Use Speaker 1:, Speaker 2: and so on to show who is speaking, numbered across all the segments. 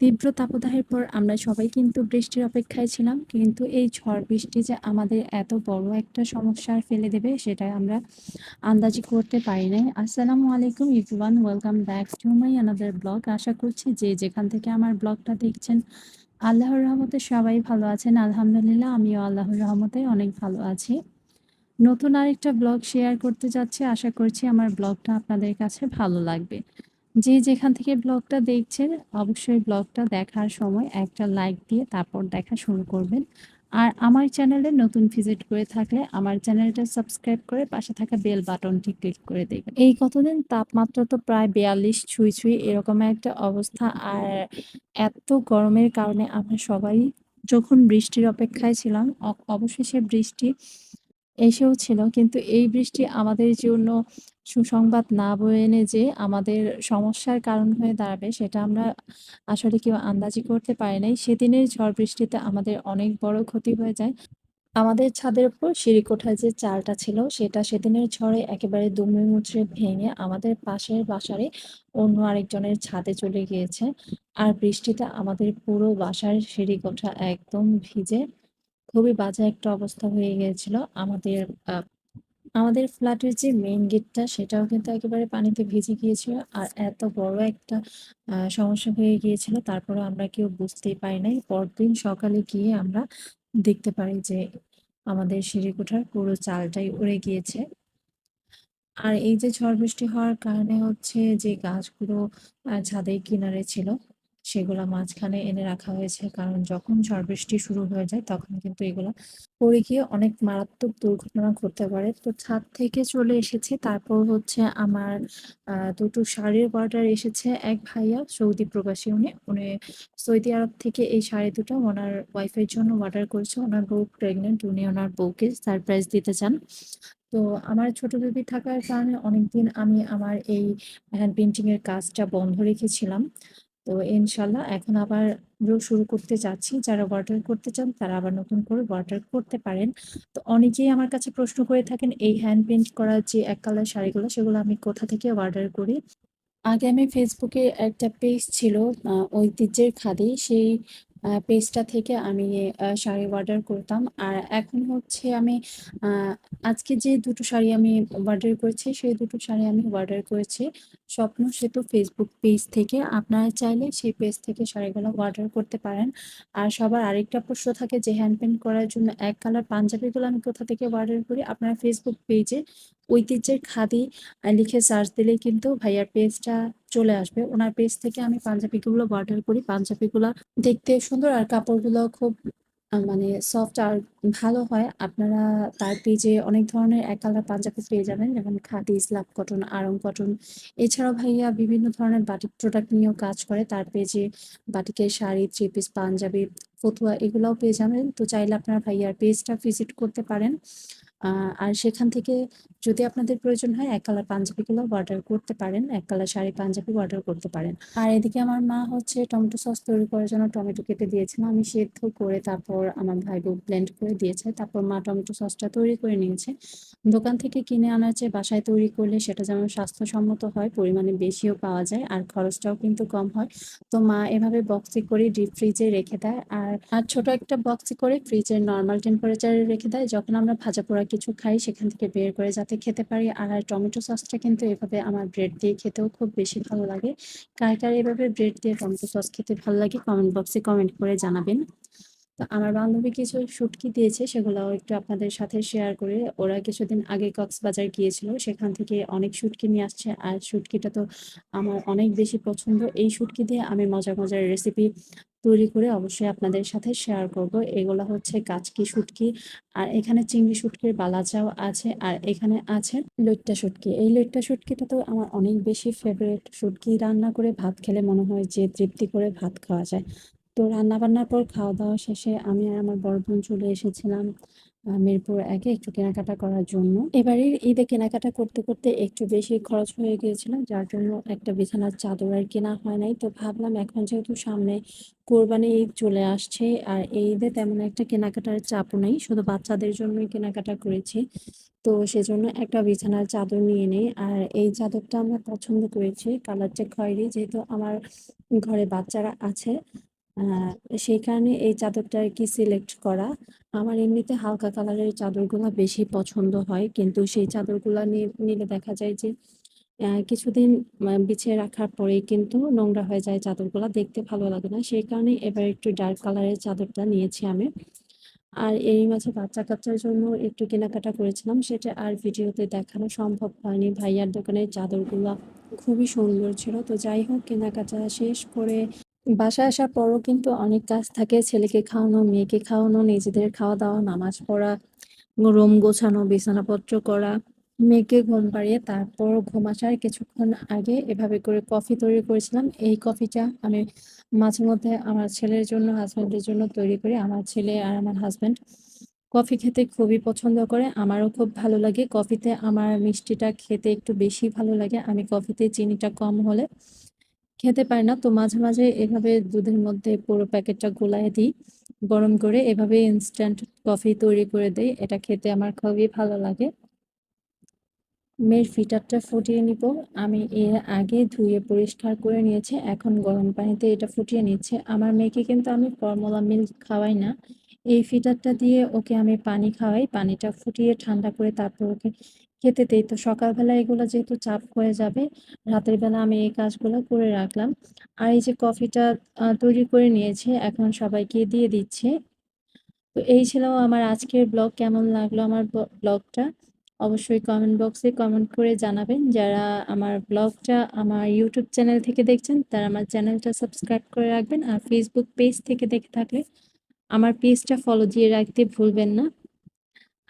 Speaker 1: তীব্র তাপদাহের পর আমরা সবাই কিন্তু বৃষ্টির অপেক্ষায় ছিলাম। কিন্তু এই ঝড় বৃষ্টি যে আমাদের এত বড় একটা সমস্যার ফেলে দেবে সেটা আমরা আন্দাজি করতে পারি নাই। আসসালামু আলাইকুম everyone welcome back to my another blog আশা করছি যে যেখান থেকে আমার ব্লগটা দেখছেন, আল্লাহর রহমতে সবাই ভালো আছেন। আলহামদুলিল্লাহ, আমিও আল্লাহর রহমতে অনেক ভালো আছি। নতুন আরেকটা ব্লগ শেয়ার করতে যাচ্ছি। আশা করছি আমার ব্লগটা আপনাদের কাছে ভালো লাগবে। যে যেখান থেকে ব্লগটা দেখছেন, অবশ্যই ব্লগটা দেখার সময় একটা লাইক দিয়ে তারপর দেখা শুরু করবেন। আর আমার চ্যানেলে নতুন ভিজিট করে থাকলে আমার চ্যানেলটা সাবস্ক্রাইব করে পাশে থাকা বেল বাটনটি ক্লিক করে দেখবেন এই কতদিন? তাপমাত্রা তো প্রায় বিয়াল্লিশ, ছুঁই ছুঁই এরকম একটা অবস্থা। আর এত গরমের কারণে আমরা সবাই যখন বৃষ্টির অপেক্ষায় ছিলাম অবশেষে বৃষ্টি এসেও ছিল। কিন্তু এই বৃষ্টি আমাদের জন্য সুসংবাদ না বয়ে এনে যে আমাদের সমস্যার কারণ হয়ে দাঁড়াবে, সেটা আমরা আসলে কেউ আন্দাজি করতে পারি নাই। সেদিনের ঝড় বৃষ্টিতে আমাদের অনেক বড় ক্ষতি হয়ে যায়। আমাদের ছাদের উপর সিঁড়িকোঠায় যে চালটা ছিল, সেটা সেদিনের ঝড়ে একেবারে দুমড়ে মুচড়ে ভেঙে আমাদের পাশের বাসারে অন্য আরেকজনের ছাদে চলে গিয়েছে। আর বৃষ্টিতে আমাদের পুরো বাসার সিঁড়িকোঠা একদম ভিজে, খুবই বাজে একটা অবস্থা হয়ে গিয়েছিল। আমাদের আমাদের ফ্ল্যাটের যে মেইন গেটটা সেটাও কিন্তু একেবারে পানিতে ভিজে গিয়েছিল আর এত বড় একটা সমস্যা হয়ে গিয়েছিল। তারপরে আমরা কেউ বুঝতেই পারি নাই। পরদিন সকালে গিয়ে আমরা দেখতে পারি যে আমাদের সিঁড়িকোঠার পুরো চালটাই উড়ে গিয়েছে। আর এই যে ঝড় বৃষ্টি হওয়ার কারণে হচ্ছে যে গাছগুলো ছাদের কিনারে ছিল। সেগুলা মাঝখানে এনে রাখা হয়েছে। কারণ যখন ঝড় বৃষ্টি শুরু হয়ে যায়, তখন কিন্তু এগুলো পড়ে গিয়ে অনেক মারাত্মক দুর্ঘটনা ঘটতে পারে। তো ছাদ থেকে চলে এসেছি। তারপর হচ্ছে আমার দুটো শাড়ির অর্ডার এসেছে। এক ভাইয়া সৌদি প্রবাসী উনি। উনি সৌদি আরব থেকে এই শাড়ি দুটো ওনার ওয়াইফের জন্য অর্ডার করেছে। ওনার বউ প্রেগনেন্ট উনি ওনার বউকে সারপ্রাইজ দিতে চান। তো আমার ছোট বেবি থাকার কারণে অনেকদিন আমি আমার এই হ্যান্ড পেন্টিং এর কাজটা বন্ধ রেখেছিলাম। তো ইনশাল্লাহ এখন আবার শুরু করতে যাচ্ছি যারা অর্ডার করতে চান তারা আবার নতুন করে অর্ডার করতে পারেন। তো অনেকেই আমার কাছে প্রশ্ন করে থাকেন, এই হ্যান্ড পেন্ট করা যে এক কালার শাড়িগুলো, সেগুলো আমি কোথা থেকে অর্ডার করি? আগে আমি ফেসবুকে একটা পেজ ছিল ঐতিহ্যের খাদি। সেই পেজটা থেকে আমি শাড়ি অর্ডার করতাম। আর এখন হচ্ছে আমি আজকে যে দুটো শাড়ি আমি অর্ডার করেছি, সেই দুটো শাড়ি আমি অর্ডার করেছি। স্বপ্ন সেতু ফেসবুক পেজ থেকে। আপনারা চাইলে সেই পেজ থেকে শাড়িগুলো অর্ডার করতে পারেন। আর সবার আরেকটা প্রশ্ন থাকে যে হ্যান্ড পেন্ট করার জন্য এক কালার পাঞ্জাবিগুলো আমি কোথা থেকে অর্ডার করি? আপনার ফেসবুক পেজে ঐতিহ্যের খাদি লিখে সার্চ দিলেই কিন্তু ভাইয়ার পেজটা চলে আসবে। ওনার পেজ থেকে আমি পাঞ্জাবিগুলো অর্ডার করি। পাঞ্জাবিগুলো দেখতে সুন্দর আর কাপড়গুলো খুব মানে সফট আর ভালো হয়, আপনারা তার পেজে অনেক ধরনের এক কালার পাঞ্জাবি পেয়ে যাবেন, যেমন khadi slub cotton Aarong cotton এছাড়াও ভাইয়া বিভিন্ন ধরনের বাটিক প্রোডাক্ট নিয়েও কাজ করে, তার পেজে বাটিকের শাড়ি থ্রি পিস পাঞ্জাবি, ফতুয়া এগুলাও পেয়ে যাবেন। তো চাইলে আপনারা ভাইয়ার পেজটা ভিজিট করতে পারেন। আর সেখান থেকে যদি আপনাদের প্রয়োজন হয়, এক কালার পাঞ্জাবিগুলো অর্ডার করতে পারেন, এক কালার শাড়ি পাঞ্জাবি অর্ডার করতে পারেন। আর এদিকে আমার মা হচ্ছে টমেটো সস তৈরি করার জন্য টমেটো কেটে দিয়েছেন আমি সেদ্ধ করে তারপর আমার ভাই ব্লেন্ড করে দিয়েছে। তারপর মা টমেটো সসটা তৈরি করে নিয়েছে। দোকান থেকে কিনে আনার চেয়ে বাসায় তৈরি করলে সেটা যেমন স্বাস্থ্যসম্মত হয়, পরিমাণে বেশিও পাওয়া যায়, আর খরচটাও কিন্তু কম হয়। তো মা এভাবে বক্সে করে ডিপ ফ্রিজে রেখে দেয়। আর আর ছোট একটা বক্সে করে ফ্রিজের নর্মাল টেম্পারেচারে রেখে দেয়। যখন আমরা ভাজা পোড়া কিছু খাই, সেখান থেকে বের করে যাতে খেতে পারি। আর টমেটো সসটা কিন্তু এভাবে আমার ব্রেড দিয়ে খেতেও খুব বেশি ভালো লাগে। কার কার এভাবে ব্রেড দিয়ে টমেটো সস খেতে ভালো লাগে কমেন্ট বক্সে কমেন্ট করে জানাবেন। তো আমার বান্ধবী কিছু শুটকি দিয়েছে সেগুলো একটু আপনাদের সাথে শেয়ার করে। ওরা কিছুদিন আগে কক্সবাজার গিয়েছিল, সেখান থেকে অনেক শুটকি নিয়ে আসছে। আর শুটকিটা তো আমার অনেক বেশি পছন্দ। এই শুটকি দিয়ে আমি মজার মজার রেসিপি তৈরি করে অবশ্যই আপনাদের সাথে শেয়ার করব। এগুলো হচ্ছে কাচকি শুটকি আর এখানে চিংড়ি শুটকির বালাচাও আছে আর এখানে আছে লইট্টা শুটকি। এই লইট্টা শুটকিটা তো আমার অনেক বেশি ফেভারিট শুটকি। রান্না করে ভাত খেলে মনে হয় যে তৃপ্তি করে ভাত খাওয়া যায়। তো রান্না বান্নার পর খাওয়া দাওয়া শেষে আমি আর আমার বড় বোন চলে এসেছিলাম। মিরপুর একে একটু কেনাকাটা করার জন্য। এবারের ঈদে কেনাকাটা করতে করতে একটু বেশি খরচ হয়ে গিয়েছিল, যার জন্য একটা বিছানার চাদর আর কেনা হয় নাই। তো ভাবলাম এখন যেহেতু সামনে কোরবানি ঈদ চলে আসছে, আর এই ঈদে তেমন একটা কেনাকাটার চাপও নেই, শুধু বাচ্চাদের জন্যই কেনাকাটা করেছি। তো সেজন্য একটা বিছানার চাদর নিয়ে নেই, আর এই চাদরটা আমরা পছন্দ করেছি। কালারটা খয়েরি যেহেতু আমার ঘরে বাচ্চারা আছে। সেই কারণে এই চাদরটা আর কি সিলেক্ট করা। আমার এমনিতে হালকা কালারের চাদরগুলো বেশি পছন্দ হয়, কিন্তু সেই চাদরগুলো নিলে দেখা যায় যে কিছুদিন বিছিয়ে রাখার পরেই কিন্তু নোংরা হয়ে যায় চাদরগুলো, দেখতে ভালো লাগে না। সেই কারণে এবার একটু ডার্ক কালারের চাদরটা নিয়েছি আমি। আর এই মাঝে বাচ্চা কাচ্চার জন্য একটু কেনাকাটা করেছিলাম, সেটা আর ভিডিওতে দেখানো সম্ভব হয়নি। ভাইয়ার দোকানের চাদরগুলো খুবই সুন্দর ছিল। তো যাই হোক, কেনাকাটা শেষ করে বাসায় আসার পরও কিন্তু অনেক কাজ থাকে। ছেলেকে খাওয়ানো, মেয়েকে খাওয়ানো, নিজেদের খাওয়া দাওয়া, নামাজ পড়া, রুম গোছানো, বিছানাপত্র করা, মেয়েকে ঘুম পাড়িয়ে তারপর ঘুম আসার কিছুক্ষণ আগে এভাবে করে কফি তৈরি করেছিলাম। এই কফিটা আমি মাঝে মধ্যে আমার ছেলের জন্য হাজব্যান্ডের জন্য তৈরি করি, আমার ছেলে আর আমার হাজব্যান্ড কফি খেতে খুবই পছন্দ করে, আমারও খুব ভালো লাগে। কফিতে আমার মিষ্টিটা খেতে একটু বেশি ভালো লাগে। আমি কফিতে চিনিটা কম হলে খেতে পারি না, তো মাঝে মাঝে এভাবে দুধের মধ্যে পুরো প্যাকেটটা গোলায় দিই, গরম করে এভাবে ইনস্ট্যান্ট কফি তৈরি করে দেই, এটা খেতে আমার খুবই ভালো লাগে। মেয়ের ফিটারটা ফুটিয়ে নিব, আমি এর আগে ধুয়ে পরিষ্কার করে নিয়েছি, এখন গরম পানিতে এটা ফুটিয়ে নিচ্ছে। আমার মেয়েকে কিন্তু আমি ফর্মুলা মিল্ক খাওয়াই না, এই ফিটারটা দিয়ে ওকে আমি পানি খাওয়াই, পানিটা ফুটিয়ে ঠান্ডা করে তারপর ওকে খেতে দেই। তো সকালবেলা এগুলো যেহেতু চাপ হয়ে যাবে, রাতের বেলা আমি এই কাজগুলো করে রাখলাম। আর এই যে কফিটা তৈরি করে নিয়েছে, এখন সবাইকে দিয়ে দিচ্ছে। তো এই ছিল আমার আজকের ব্লগ, কেমন লাগল আমার ব্লগটা? অবশ্যই কমেন্ট বক্সে কমেন্ট করে জানাবেন। যারা আমার ব্লগটা আমার ইউটিউব চ্যানেল থেকে দেখছেন, তারা আমার চ্যানেলটা সাবস্ক্রাইব করে রাখবেন। আর ফেসবুক পেজ থেকে দেখে থাকলে, আমার পেজটা ফলো দিয়ে রাখতে ভুলবেন না।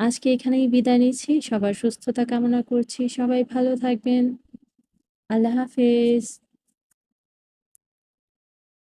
Speaker 1: আজকে এখানেই বিদায় নিচ্ছি। সবার সুস্থতা কামনা করছি। সবাই ভালো থাকবেন। আল্লাহ হাফেজ।